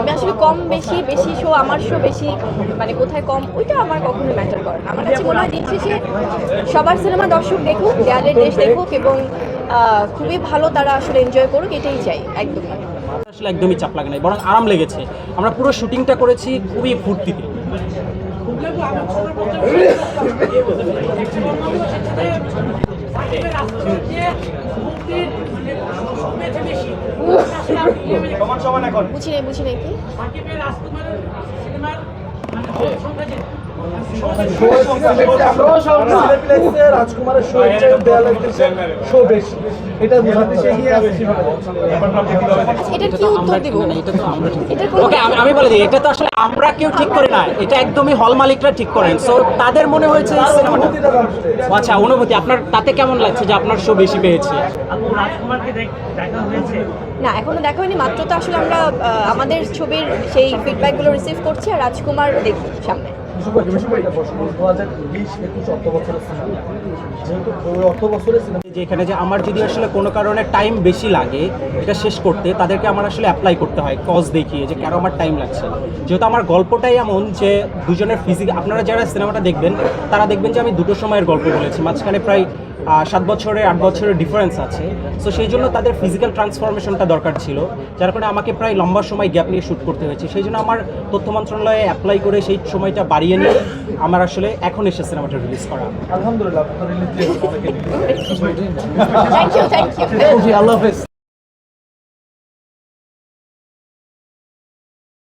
আমি আসলে কম বেশি বেশি শো আমার শো বেশি মানে কোথায় কম ওইটা আমার কখনোই ম্যাটার করে না। আমার কাছে মনে হয় দিন শেষে সবার সিনেমা দর্শক দেখুক দেয়ালের দেশ দেখুক এবং খুবই ভালো তারা আসলে এনজয় করুক এটাই চাই একদমই। আসলে একদমই চাপ লাগে নাই বরং আরাম লেগেছে। আমরা পুরো শুটিংটা করেছি খুবই ফুর্তিতে। বুঝি নাই বুঝি নাই কি? আমি বলে দিই, এটা তো আসলে আমরা কেউ ঠিক করি না। এটা একদমই হল মালিকরা ঠিক করেন। সো তাদের মনে হয়েছে আচ্ছা অনুভূতি, আপনার তাতে কেমন লাগছে যে আপনার শো বেশি পেয়েছে? না, এখনও দেখা হয়নি, মাত্র তো আসলে আমরা আমাদের ছবির সেই ফিডব্যাকগুলো রিসিভ করছি, আর রাজকুমার দেখব সামনে। বেশি করে বেশি করে এটা প্রশ্ন দু হাজার বিশ, একুশ অর্থ বছরের সিনেমা যেহেতু ওই অর্থ বছরের সিনেমা যে এখানে যে আমার যদি আসলে কোনো কারণে টাইম বেশি লাগে, এটা শেষ করতে, তাদেরকে আমার আসলে অ্যাপ্লাই করতে হয় কজ দেখিয়ে, যে কেন আমার টাইম লাগছে। যেহেতু আমার গল্পটাই এমন যে দুজনের ফিজিক আপনারা যারা সিনেমাটা দেখবেন, তারা দেখবেন যে আমি দুটো সময়ের গল্প বলেছি। মাঝখানে প্রায় সাত বছরের, আট বছরের ডিফারেন্স আছে। সো সেই জন্য তাদের ফিজিক্যাল ট্রান্সফরমেশনটা দরকার ছিল, যার কারণে আমাকে প্রায় লম্বা সময় গ্যাপ নিয়ে শ্যুট করতে হয়েছে। সেই জন্য আমার তথ্য মন্ত্রণালয়ে অ্যাপ্লাই করে সেই সময়টা বাড়িয়ে নিয়ে আমার আসলে এখন এসে সিনেমাটা রিলিজ করা। আলহামদুলিল্লাহ আল্লাহ হাফেজ।